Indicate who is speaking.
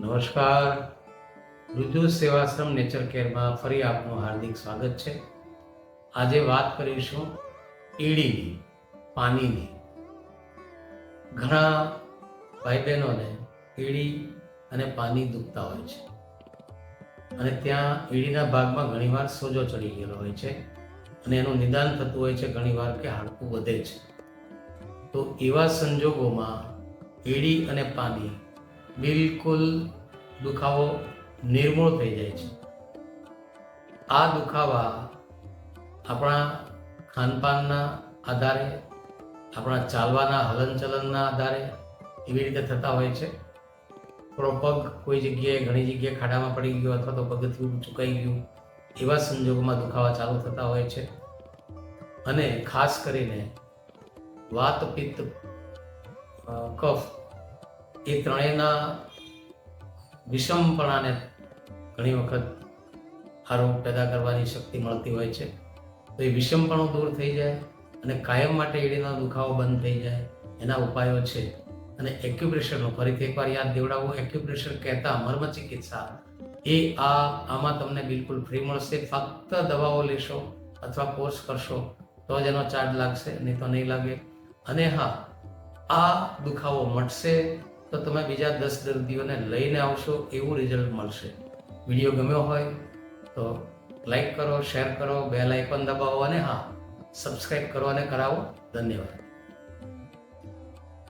Speaker 1: નમસ્કાર. ઋતુ સેવાશ્રમ નેચર કેરમાં ફરી આપનું હાર્દિક સ્વાગત છે. આજે વાત કરીશું ઈડીની પાણીની ઘણા ભાઈ બહેનોને ઈડી અને પાણી દુખતા હોય છે. અને ત્યાં ઈડીના ભાગમાં ઘણીવાર સોજો ચડી ગયેલો હોય છે અને એનું નિદાન થતું હોય છે ઘણીવાર કે હાડકું વધે છે. તો એવા સંજોગોમાં ઈડી અને પાણી બિલકુલ દુખાવો નિર્મૂળ થઈ જાય છે. આ દુખાવા આપણા ખાનપાનના આધારે, આપણા ચાલવાના હલનચલનના આધારે એવી રીતે થતા હોય છે. થોડો પગ કોઈ જગ્યાએ ઘણી જગ્યાએ ખાડામાં પડી ગયો અથવા તો પગથિયું ચૂકાઈ ગયું, એવા સંજોગોમાં દુખાવા ચાલુ થતા હોય છે. અને ખાસ કરીને વાત પિત્ત કફ એ ત્રણેયના વિષમપણાને ઘણી વખત આરોગ પેદા કરવાની શક્તિ મળતી હોય છે. તો એ વિષમપણું દૂર થઈ જાય અને કાયમ માટે એડીનો દુખાવો બંધ થઈ જાય એના ઉપાયો છે. અને એક્યુપ્રેશરનો, ફરીથી એકવાર યાદ દેવડાવવું એક્યુપ્રેશર કહેતા મર્મ ચિકિત્સા એ આ આમાં તમને બિલકુલ ફ્રી મળશે. ફક્ત દવાઓ લેશો અથવા કોર્સ કરશો તો જ એનો ચાર્જ લાગશે, નહીં તો નહીં લાગે. અને હા, આ દુખાવો મટશે તો તમે બીજા દસ દર્દીઓને લઈને આવશો, એવું રિઝલ્ટ મળશે. વીડિયો ગમ્યો હોય તો લાઈક કરો શેર કરો બેલ આઇકન દબાવો અને હા સબસ્ક્રાઈબ કરો અને કરાવો. ધન્યવાદ.